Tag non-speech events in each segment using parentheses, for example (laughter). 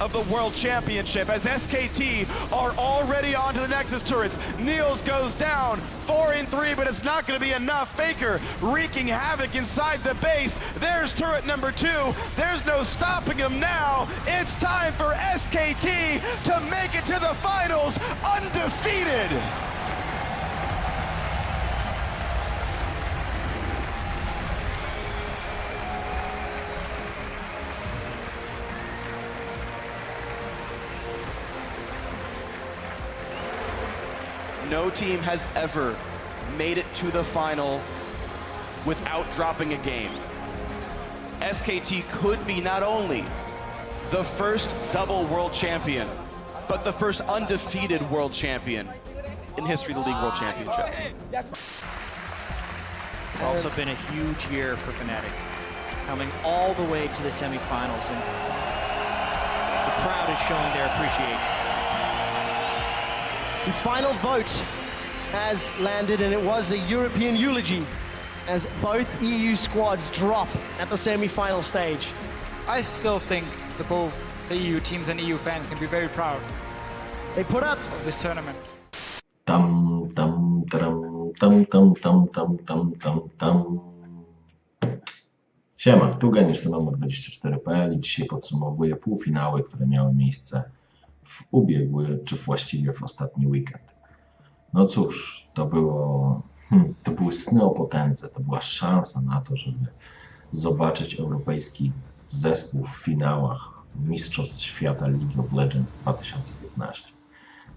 of the World Championship as SKT are already on to the Nexus turrets. Niels goes down, four and three, but it's not going to be enough. Faker wreaking havoc inside the base. There's turret number two. There's no stopping him now. It's time for SKT to make it to the finals undefeated. No team has ever made it to the final without dropping a game. SKT could be not only the first double world champion, but the first undefeated world champion in history of the League World Championship. It's also been a huge year for Fnatic, coming all the way to the semifinals, and the crowd is showing their appreciation. The final vote has landed, and it was a European eulogy as both EU squads drop at the semi-final stage. I still think that both the EU teams and EU fans can be very proud They put up of this tournament. Tam, tam, tam, tam, tam, tam, tam, tam, tam, tam. Siema, tu Geniusz Synomo24.pl i dzisiaj podsumowuję półfinały, które miały miejsce w ubiegły, czy właściwie w ostatni weekend. No cóż, to było, hmm, to były sny o potędze, to była szansa na to, żeby zobaczyć europejski zespół w finałach Mistrzostw Świata League of Legends 2015.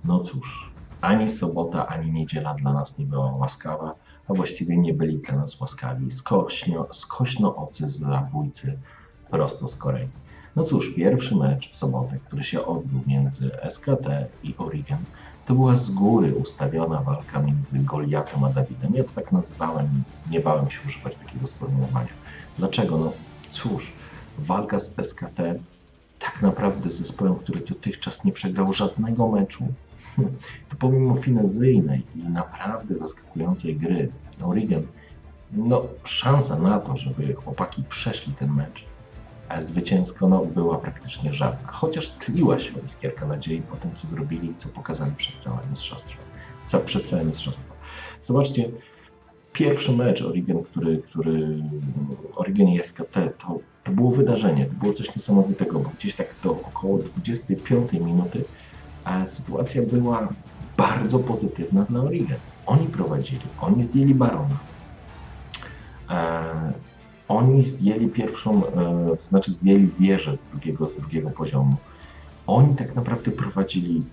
No cóż, ani sobota, ani niedziela dla nas nie była łaskawa, a właściwie nie byli dla nas łaskawi skośno, skośnoocy zabójcy prosto z Korei. No cóż, pierwszy mecz w sobotę, który się odbył między SKT i Origen, to była z góry ustawiona walka między Goliatem a Dawidem. Ja to tak nazywałem, nie bałem się używać takiego sformułowania. Dlaczego? No cóż, walka z SKT tak naprawdę z zespołem, który dotychczas nie przegrał żadnego meczu, (laughs) to pomimo finezyjnej i naprawdę zaskakującej gry Origen, no szansa na to, żeby chłopaki przeszli ten mecz zwycięsko no, była praktycznie żadna. Chociaż tliła się iskierka nadziei po tym, co zrobili co pokazali przez całe mistrzostwo. Ca- przez całe mistrzostwo. Zobaczcie, pierwszy mecz Origen, który, który Origen i SKT, to, to było wydarzenie, to było coś niesamowitego, bo gdzieś tak do około 25 minuty a sytuacja była bardzo pozytywna dla Origen. Oni prowadzili, oni zdjęli Barona. E, oni zdjęli pierwszą, e, znaczy zdjęli wieżę z drugiego, z drugiego poziomu. Oni tak naprawdę prowadzili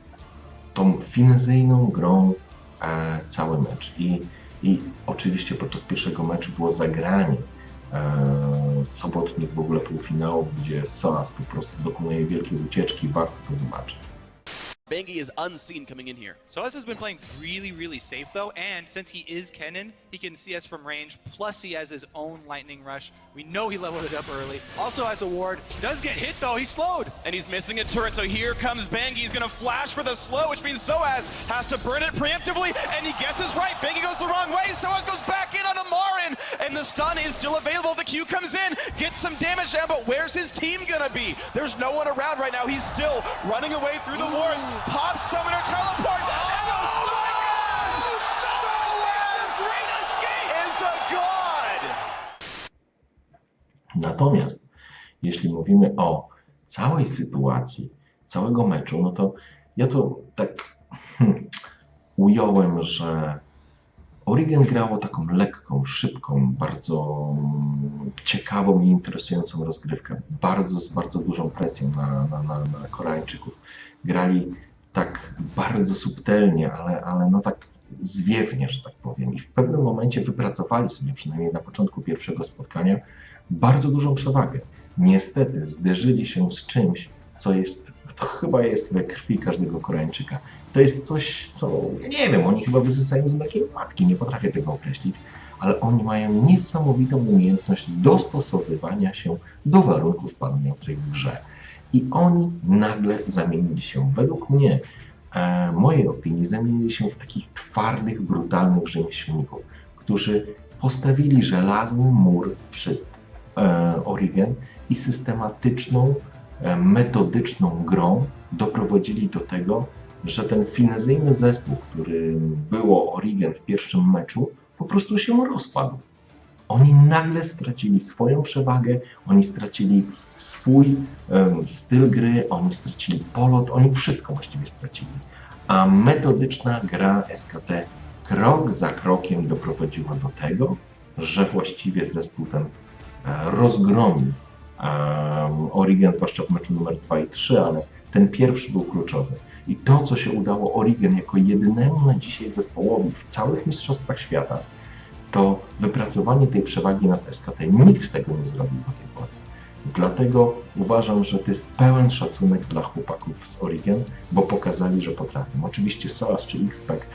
tą finezyjną grą e, cały mecz. I, I oczywiście podczas pierwszego meczu było zagranie e, sobotnich w ogóle półfinałów, gdzie Soas po prostu dokonuje wielkiej ucieczki. Warto to zobaczyć. Bangi is unseen coming in here. Soaz has been playing really, really safe though, and since he is Kennen, he can see us from range. Plus, he has his own lightning rush. We know he leveled it up early. Also has a ward. Does get hit though. He's slowed. And he's missing a turret, so here comes Bangi. He's gonna flash for the slow, which means Soaz has to burn it preemptively, and he guesses right. Bangi goes the wrong way. Soaz goes back in on a Marin, and the stun is still available. The Q comes in, gets some damage down, but where's his team gonna be? There's no one around right now. He's still running away through the wards. Pops summoner teleport. and the Soaz is a god. Natomiast jeśli mówimy o całej sytuacji, całego meczu, no to ja to tak hmm, ująłem, że Origen grało taką lekką, szybką, bardzo ciekawą i interesującą rozgrywkę. Bardzo, z bardzo dużą presją na, na, na, na Koreańczyków. Grali tak bardzo subtelnie, ale, ale no tak zwiewnie, że tak powiem. I w pewnym momencie wypracowali sobie, przynajmniej na początku pierwszego spotkania, bardzo dużą przewagę. Niestety zderzyli się z czymś, co jest, to chyba jest we krwi każdego Koreańczyka. To jest coś, co, ja nie wiem, oni chyba wysysają z mlekiem matki, nie potrafię tego określić, ale oni mają niesamowitą umiejętność dostosowywania się do warunków panujących w grze. I oni nagle zamienili się, według mnie, e, mojej opinii, zamienili się w takich twardych, brutalnych rzemieślników, którzy postawili żelazny mur przed e, Origen i systematyczną e, metodyczną grą doprowadzili do tego, że ten finezyjny zespół, który było Origen w pierwszym meczu, po prostu się rozpadł. Oni nagle stracili swoją przewagę, oni stracili swój em, styl gry, oni stracili polot, oni wszystko właściwie stracili. A metodyczna gra SKT krok za krokiem doprowadziła do tego, że właściwie zespół ten e, rozgromił um, Origen, zwłaszcza w meczu numer 2 i 3, ale ten pierwszy był kluczowy. I to, co się udało Origen jako jedynemu na dzisiaj zespołowi w całych Mistrzostwach Świata, to wypracowanie tej przewagi nad SKT. Nikt tego nie zrobił do tej pory. Dlatego uważam, że to jest pełen szacunek dla chłopaków z Origen, bo pokazali, że potrafią. Oczywiście Salas czy Xpek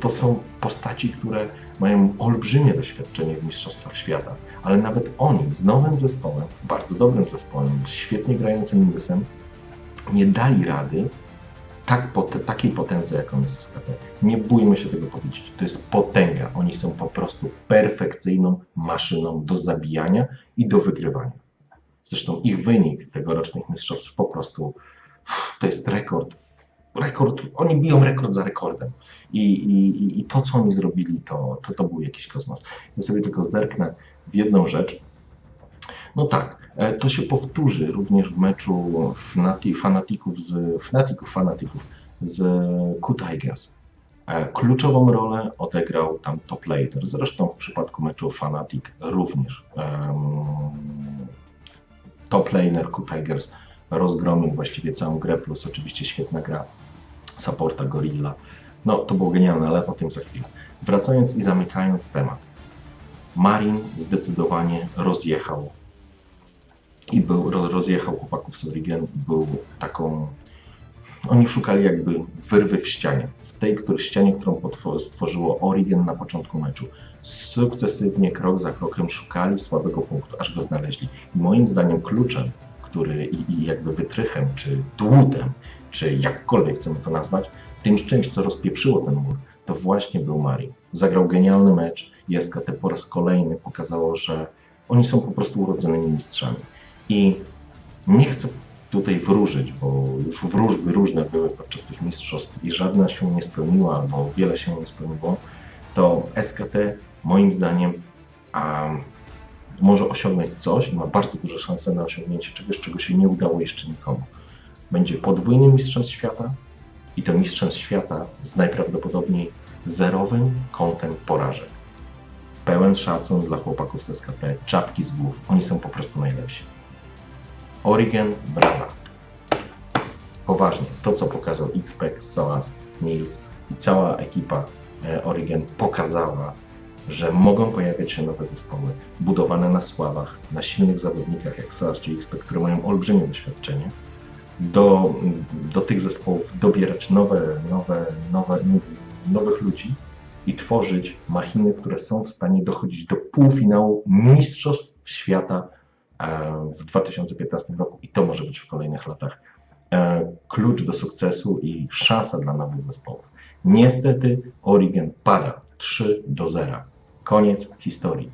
to są postaci, które mają olbrzymie doświadczenie w Mistrzostwach Świata, ale nawet oni z nowym zespołem, bardzo dobrym zespołem, z świetnie grającym Nilsem, nie dali rady tak pot- takiej potędze, jaką jest SKT. Nie bójmy się tego powiedzieć. To jest potęga. Oni są po prostu perfekcyjną maszyną do zabijania i do wygrywania. Zresztą ich wynik tegorocznych mistrzostw po prostu to jest rekord. Rekord, oni biją rekord za rekordem. I, i, i to, co oni zrobili, to, to, to był jakiś kosmos. Ja sobie tylko zerknę w jedną rzecz. No tak, e, to się powtórzy również w meczu fanatików z Fnatików, fanatików z Q Tigers. E, Kluczową rolę odegrał tam top laner. Zresztą w przypadku meczu Fnatic również em, top laner Q Tigers rozgromił właściwie całą grę, plus oczywiście świetna gra supporta Gorilla. No to było genialne, ale o tym za chwilę. Wracając i zamykając temat. Marin zdecydowanie rozjechał i był, ro- rozjechał chłopaków z Origen, był taką oni szukali jakby wyrwy w ścianie. W tej który, ścianie, którą stworzyło Origen na początku meczu. Sukcesywnie, krok za krokiem szukali słabego punktu, aż go znaleźli. I moim zdaniem kluczem, który i, i jakby wytrychem, czy dłutem, czy jakkolwiek chcemy to nazwać, tym czymś, co rozpieprzyło ten mur, to właśnie był Marin. Zagrał genialny mecz i SKT po raz kolejny pokazało, że oni są po prostu urodzonymi mistrzami. I nie chcę tutaj wróżyć, bo już wróżby różne były podczas tych mistrzostw i żadna się nie spełniła, bo wiele się nie spełniło, to SKT moim zdaniem a, może osiągnąć coś i ma bardzo duże szanse na osiągnięcie czegoś, czego się nie udało jeszcze nikomu. Będzie podwójnym mistrzem świata i to mistrzem świata z najprawdopodobniej zerowym kątem porażek. Pełen szacun dla chłopaków z SKT, czapki z głów, oni są po prostu najlepsi. Origen, brawa. Poważnie, to co pokazał Xpec, Soas, Nils i cała ekipa e, Origen pokazała, że mogą pojawiać się nowe zespoły, budowane na sławach, na silnych zawodnikach jak Soas czy Xpec, które mają olbrzymie doświadczenie, do, do tych zespołów dobierać nowe, nowe, nowe, nowych ludzi i tworzyć machiny, które są w stanie dochodzić do półfinału Mistrzostw Świata w 2015 roku i to może być w kolejnych latach e, klucz do sukcesu i szansa dla nowych zespołów. Niestety Origen pada 3 do 0. Koniec historii.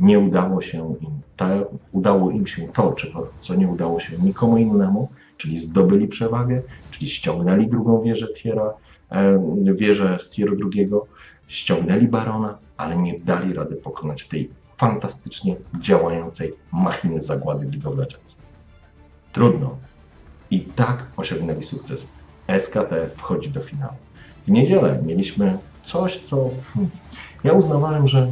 Nie udało się im, te, udało im się to, czego, co nie udało się nikomu innemu, czyli zdobyli przewagę, czyli ściągnęli drugą wieżę Tiera, e, wieżę z Tieru drugiego, ściągnęli Barona, ale nie dali rady pokonać tej fantastycznie działającej machiny zagłady League of Legends. Trudno. I tak osiągnęli sukces. SKT wchodzi do finału. W niedzielę mieliśmy coś, co hmm, ja uznawałem, że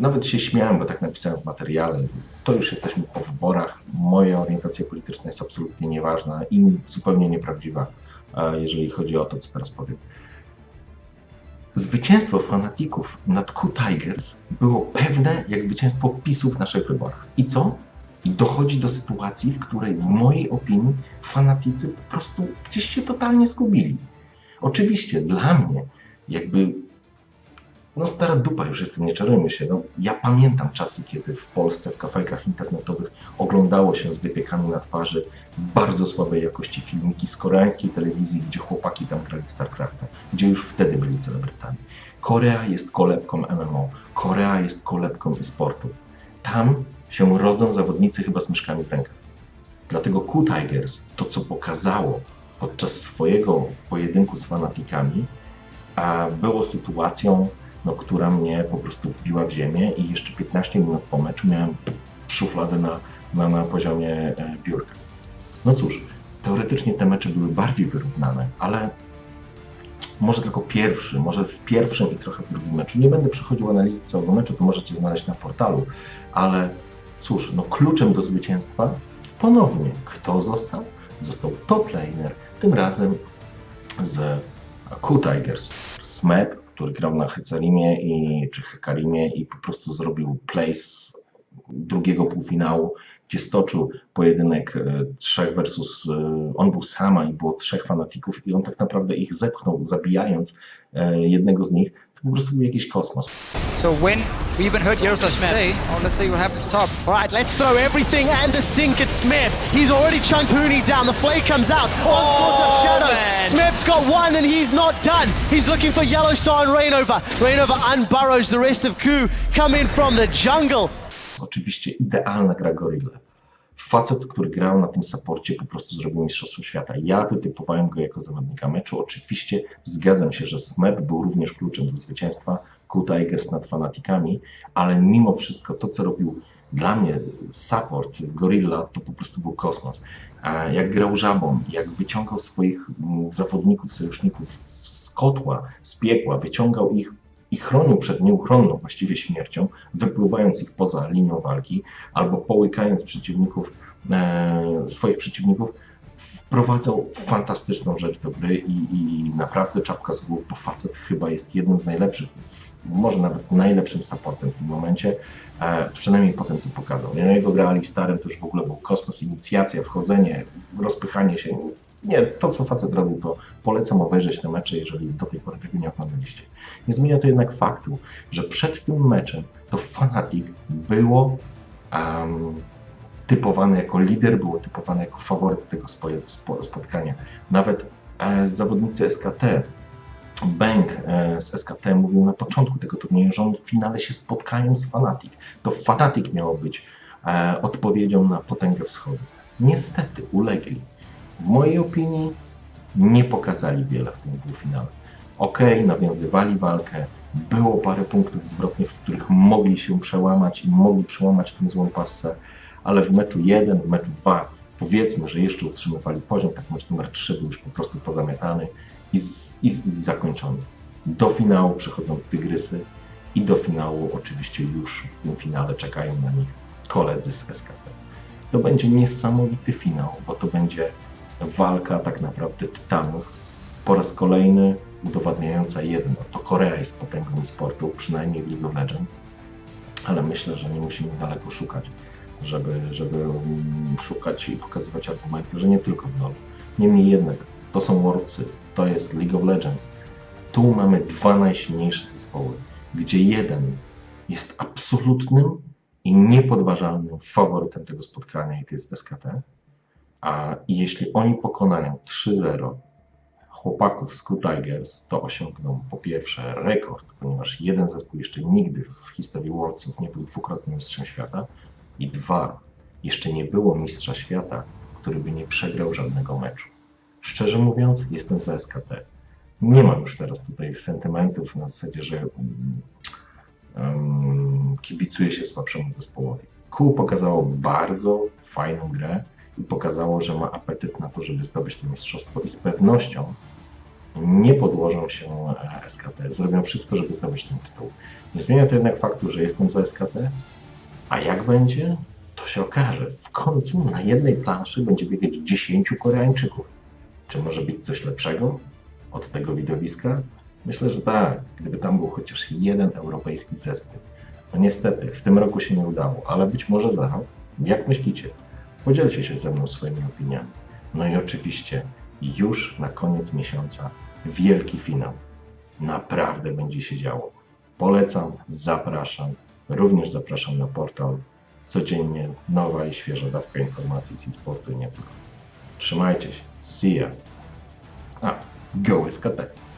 nawet się śmiałem, bo tak napisałem w materiale. To już jesteśmy po wyborach. Moja orientacja polityczna jest absolutnie nieważna i zupełnie nieprawdziwa, e, jeżeli chodzi o to, co teraz powiem. Zwycięstwo fanatików nad Q Tigers było pewne jak zwycięstwo PiSu w naszych wyborach. I co? I dochodzi do sytuacji, w której w mojej opinii fanaticy po prostu gdzieś się totalnie zgubili. Oczywiście dla mnie jakby no stara dupa już jestem, nie czarujmy się. No, ja pamiętam czasy, kiedy w Polsce w kafejkach internetowych oglądało się z wypiekami na twarzy bardzo słabej jakości filmiki z koreańskiej telewizji, gdzie chłopaki tam grali w StarCrafta, gdzie już wtedy byli celebrytami. Korea jest kolebką MMO, Korea jest kolebką e-sportu. Tam się rodzą zawodnicy chyba z myszkami w rękach. Dlatego Q Tigers, to co pokazało podczas swojego pojedynku z fanatikami, było sytuacją, no, która mnie po prostu wbiła w ziemię i jeszcze 15 minut po meczu miałem szufladę na, na, na poziomie e, biurka. No cóż, teoretycznie te mecze były bardziej wyrównane, ale może tylko pierwszy, może w pierwszym i trochę w drugim meczu. Nie będę przechodził analizy całego meczu, to możecie znaleźć na portalu, ale cóż, no kluczem do zwycięstwa ponownie kto został? Został top laner, tym razem z Q Tigers. Smep, który grał na Hecarimie i, czy Hekarimie i po prostu zrobił place drugiego półfinału, gdzie stoczył pojedynek e, trzech versus e, on był sama i było trzech fanatików i on tak naprawdę ich zepchnął, zabijając e, jednego z nich. To po prostu był jakiś kosmos. So when we even heard Yaroslav say, oh, let's see what happens top. All right, let's throw everything and the sink at Smith. He's already chunked Hooney down. The flay comes out. Onslaught oh, of shadows. man. Smith's got one and he's not done. He's looking for Yellowstar and Rainover. Rainover unburrows the rest of Ku. Come in from the jungle. Oczywiście idealna gra Gorilla. Facet, który grał na tym saporcie, po prostu zrobił Mistrzostwo Świata. Ja wytypowałem go jako zawodnika meczu. Oczywiście zgadzam się, że Smep był również kluczem do zwycięstwa Q Tigers nad fanatikami, ale mimo wszystko to, co robił dla mnie support Gorilla, to po prostu był kosmos. Jak grał żabą, jak wyciągał swoich mm, zawodników, sojuszników z kotła, z piekła, wyciągał ich i chronił przed nieuchronną właściwie śmiercią, wypływając ich poza linią walki albo połykając przeciwników, e, swoich przeciwników, wprowadzał fantastyczną rzecz do gry i, i naprawdę czapka z głów, bo facet chyba jest jednym z najlepszych, może nawet najlepszym supportem w tym momencie, e, przynajmniej po tym, co pokazał. No, jego gra Alistarem to już w ogóle był kosmos, inicjacja, wchodzenie, rozpychanie się. Nie, to co facet robił, to polecam obejrzeć te mecze, jeżeli do tej pory tego nie oglądaliście. Nie zmienia to jednak faktu, że przed tym meczem to Fnatic było em, typowane jako lider, było typowane jako faworyt tego spo- spo- spotkania. Nawet e, zawodnicy SKT, Bank e, z SKT mówił na początku tego turnieju, że on w finale się spotkają z Fnatic. To Fnatic miało być e, odpowiedzią na potęgę wschodu. Niestety ulegli. W mojej opinii nie pokazali wiele w tym półfinale. Okej, nawiązywali walkę, było parę punktów zwrotnych, w których mogli się przełamać i mogli przełamać tę złą passę, ale w meczu 1, w meczu 2 powiedzmy, że jeszcze utrzymywali poziom, tak mecz numer 3 był już po prostu pozamiatany i, z, i, z, i zakończony. Do finału przechodzą Tygrysy i do finału oczywiście już w tym finale czekają na nich koledzy z SKT. To będzie niesamowity finał, bo to będzie walka tak naprawdę tytanów. Po raz kolejny udowadniająca jedno, to Korea jest potęgą sportu, przynajmniej w League of Legends, ale myślę, że nie musimy daleko szukać, żeby, żeby mm, szukać i pokazywać argumenty, że nie tylko w LoL. Niemniej jednak, to są Worldsy, to jest League of Legends. Tu mamy dwa najsilniejsze zespoły, gdzie jeden jest absolutnym i niepodważalnym faworytem tego spotkania i to jest SKT, a jeśli oni pokonają 3-0 chłopaków z Q Tigers, to osiągną po pierwsze rekord, ponieważ jeden zespół jeszcze nigdy w historii Worldsów nie był dwukrotnym mistrzem świata i dwa, jeszcze nie było mistrza świata, który by nie przegrał żadnego meczu. Szczerze mówiąc, jestem za SKT. Nie mam już teraz tutaj sentymentów na zasadzie, że um, kibicuję się słabszemu zespołowi. Q pokazało bardzo fajną grę i pokazało, że ma apetyt na to, żeby zdobyć to mistrzostwo i z pewnością nie podłożą się e, SKT. Zrobią wszystko, żeby zdobyć ten tytuł. Nie zmienia to jednak faktu, że jestem za SKT, a jak będzie, to się okaże. W końcu na jednej planszy będzie biegać 10 Koreańczyków. Czy może być coś lepszego od tego widowiska? Myślę, że tak. Gdyby tam był chociaż jeden europejski zespół. No niestety, w tym roku się nie udało, ale być może za rok. Jak myślicie? Podzielcie się ze mną swoimi opiniami. No i oczywiście już na koniec miesiąca wielki finał. Naprawdę będzie się działo. Polecam, zapraszam. Również zapraszam na portal. Codziennie nowa i świeża dawka informacji z e-sportu i nie tylko. Trzymajcie się. See ya. A, go SKT.